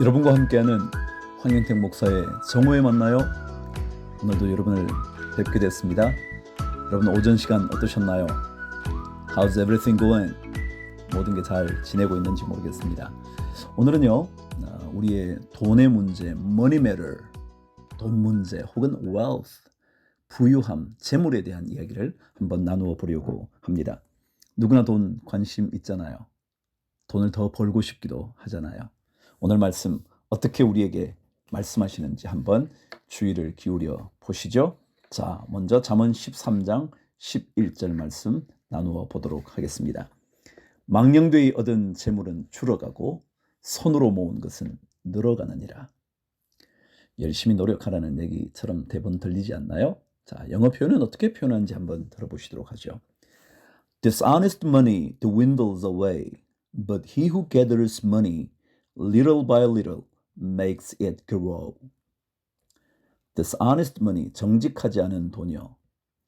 여러분과 함께하는 황영택 목사의 정오에 만나요. 오늘도 여러분을 뵙게 됐습니다. 여러분 오전 시간 어떠셨나요? How's everything going? 모든 게 잘 지내고 있는지 모르겠습니다. 오늘은요, 아, 우리의 돈의 문제, money matter, 돈 문제 혹은 wealth, 부유함, 재물에 대한 이야기를 한번 나누어 보려고 합니다. 누구나 돈 관심 있잖아요. 돈을 더 벌고 싶기도 하잖아요. 오늘 말씀 어떻게 우리에게 말씀하시는지 한번 주의를 기울여 보시죠. 자, 먼저 잠언 13장 11절 말씀 나누어 보도록 하겠습니다. 망령되이 얻은 재물은 줄어가고 손으로 모은 것은 늘어가느니라. 열심히 노력하라는 얘기처럼 대본 들리지 않나요? 자, 영어 표현은 어떻게 표현하는지 한번 들어보시도록 하죠. Dishonest money dwindles away, but he who gathers money little by little makes it grow. Dishonest money, 정직하지 않은 돈이요.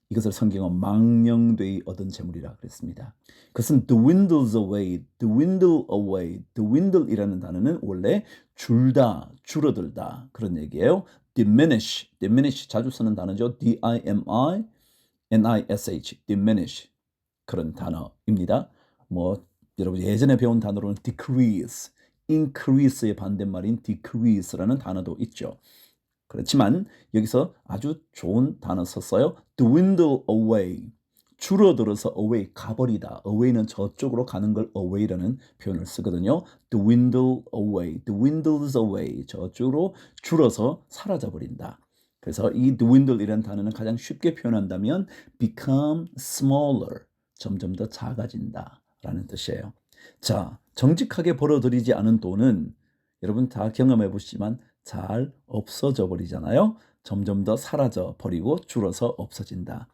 이것을 성경은 망령되이 얻은 재물이라 그랬습니다. 그것은 dwindles away, dwindle away, dwindle이라는 단어는 원래 줄다, 줄어들다 그런 얘기예요. diminish, diminish 자주 쓰는 단어죠. D-I-M-I, N-I-S-H, diminish 그런 단어입니다. 뭐 여러분 예전에 배운 단어로는 decrease, increase의 반대말인 decrease라는 단어도 있죠. 그렇지만 여기서 아주 좋은 단어 썼어요. dwindle away. 줄어들어서 away 가버리다. away는 저쪽으로 가는 걸 away라는 표현을 쓰거든요. dwindle away, dwindles away. 저쪽으로 줄어서 사라져 버린다. 그래서 이 dwindle이라는 단어는 가장 쉽게 표현한다면 become smaller. 점점 더 작아진다 라는 뜻이에요. 자, 정직하게 벌어들이지 않은 돈은 여러분 다 경험해 보시지만 잘 없어져 버리잖아요. 점점 더 사라져 버리고 줄어서 없어진다.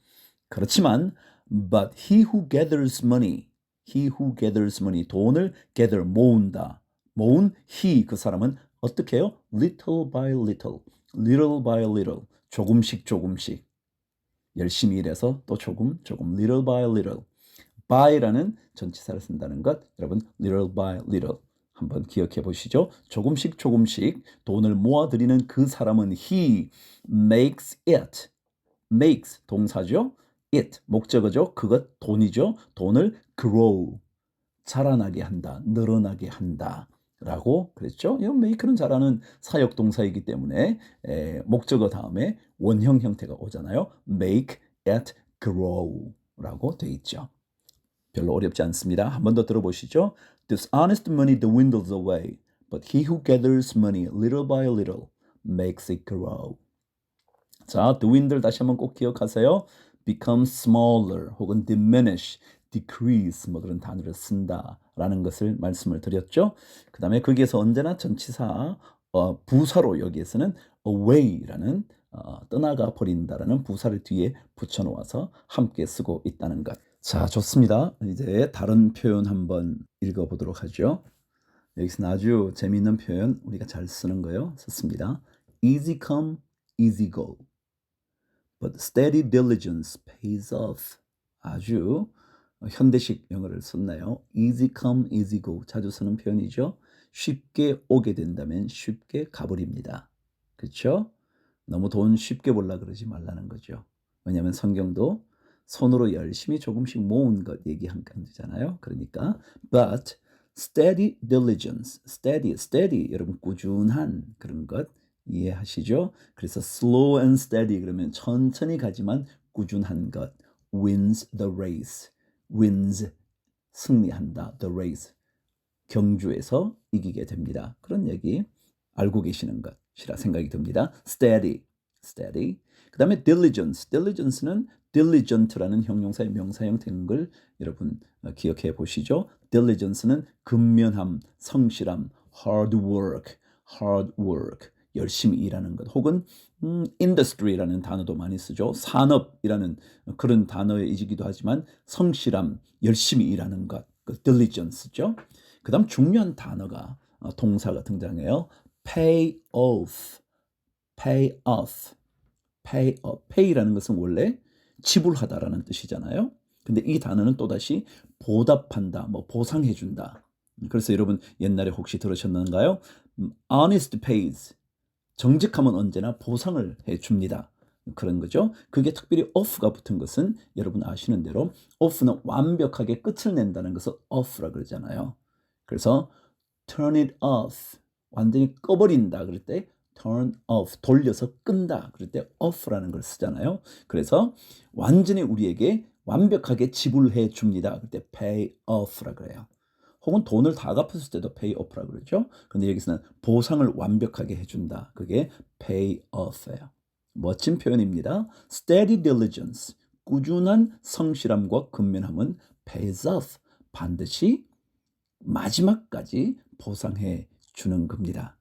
그렇지만 but he who gathers money, he who gathers money 돈을 gather 모은다. 모은 he 그 사람은 어떻게 해요? little by little, little by little 조금씩 조금씩 열심히 일해서 또 조금 조금 little by little by라는 전치사를 쓴다는 것 여러분 little by little 한번 기억해 보시죠. 조금씩 조금씩 돈을 모아 들이는 그 사람은 he makes it. makes 동사죠. it 목적어죠. 그것 돈이죠. 돈을 grow 자라나게 한다. 늘어나게 한다. 라고 그랬죠. 이 make는 잘하는 사역 동사이기 때문에 에, 목적어 다음에 원형 형태가 오잖아요. make it grow 라고 돼 있죠. 별로 어렵지 않습니다. 한 번 더 들어보시죠. Dishonest money dwindles away, but he who gathers money little by little makes it grow. 자, dwindle 다시 한번 꼭 기억하세요. become smaller 혹은 diminish, decrease 뭐 그런 단어를 쓴다라는 것을 말씀을 드렸죠. 그 다음에 거기에서 언제나 전치사 어, 부사로 여기에서는 away라는 어, 떠나가 버린다라는 부사를 뒤에 붙여놓아서 함께 쓰고 있다는 것. 자, 좋습니다. 이제 다른 표현 한번 읽어보도록 하죠. 여기서는 아주 재미있는 표현 우리가 잘 쓰는 거요. 썼습니다. Easy come, easy go. But steady diligence pays off. 아주 현대식 영어를 썼네요. Easy come, easy go. 자주 쓰는 표현이죠. 쉽게 오게 된다면 쉽게 가버립니다. 그렇죠? 너무 돈 쉽게 벌라 그러지 말라는 거죠. 왜냐하면 성경도 손으로 열심히 조금씩 모은 것 얘기한 건잖아요. 그러니까 but steady diligence, steady, steady 여러분 꾸준한 그런 것 이해하시죠? 그래서 slow and steady 그러면 천천히 가지만 꾸준한 것 wins the race, wins 승리한다 the race 경주에서 이기게 됩니다. 그런 얘기 알고 계시는 것이라 생각이 듭니다. steady, steady. 그 다음에 diligence, diligence는 diligent라는 형용사의 명사형 되는 걸 여러분 기억해 보시죠. diligence는 근면함, 성실함, hard work, hard work, 열심히 일하는 것. 혹은 음, industry라는 단어도 많이 쓰죠. 산업이라는 그런 단어이기도 하지만 성실함, 열심히 일하는 것, 그 diligence죠. 그 다음 중요한 단어가 어, 동사가 등장해요. pay off, pay off, pay off. pay라는 것은 원래 지불하다라는 뜻이잖아요. 근데 이 단어는 또다시 보답한다, 뭐 보상해준다 그래서 여러분 옛날에 혹시 들으셨는가요? 음, honest pays. 정직하면 언제나 보상을 해 줍니다. 그런 거죠. 그게 특별히 off가 붙은 것은 여러분 아시는 대로 off는 완벽하게 끝을 낸다는 것을 off라 그러잖아요. 그래서 turn it off. 완전히 꺼버린다 그럴 때 turn off 돌려서 끈다 그럴 때 off라는 걸 쓰잖아요. 그래서 완전히 우리에게 완벽하게 지불해 줍니다. 그럴 때 pay off라 그래요. 혹은 돈을 다 갚았을 때도 pay off라 그러죠. 근데 여기서는 보상을 완벽하게 해준다. 그게 pay off예요. 멋진 표현입니다. steady diligence 꾸준한 성실함과 근면함은 pays off 반드시 마지막까지 보상해 주는 겁니다.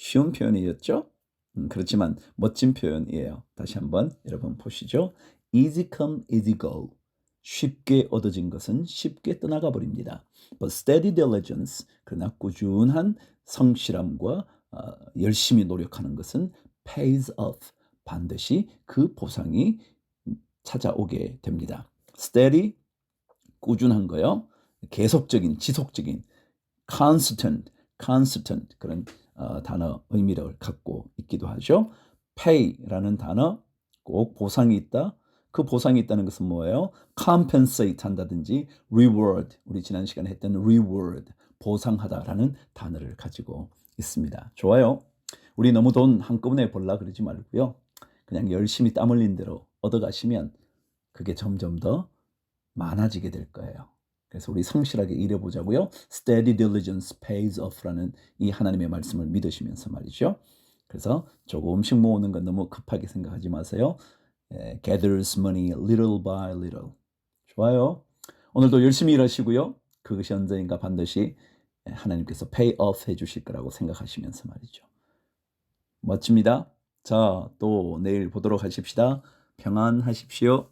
쉬운 표현이었죠? 음, 그렇지만 멋진 표현이에요. 다시 한번 여러분 보시죠. easy come, easy go. 쉽게 얻어진 것은 쉽게 떠나가 버립니다. But steady diligence, 그러나 꾸준한 성실함과 어, 열심히 노력하는 것은 pays off. 반드시 그 보상이 찾아오게 됩니다. steady, 꾸준한 거요. 계속적인, 지속적인, constant, constant 그런 어, 단어 의미를 갖고 있기도 하죠. pay라는 단어 꼭 보상이 있다. 그 보상이 있다는 것은 뭐예요? compensate 한다든지 reward 우리 지난 시간에 했던 reward 보상하다라는 단어를 가지고 있습니다. 좋아요. 우리 너무 돈 한꺼번에 벌라 그러지 말고요. 그냥 열심히 땀 흘린 대로 얻어가시면 그게 점점 더 많아지게 될 거예요. 그래서 우리 성실하게 일해보자고요. Steady diligence pays off라는 이 하나님의 말씀을 믿으시면서 말이죠. 그래서 조금씩 모으는 건 너무 급하게 생각하지 마세요. 에, gathers money little by little. 좋아요. 오늘도 열심히 일하시고요. 그것이 언젠가 반드시 하나님께서 pay off 해주실 거라고 생각하시면서 말이죠. 멋집니다. 자, 또 내일 보도록 하십시다. 평안하십시오.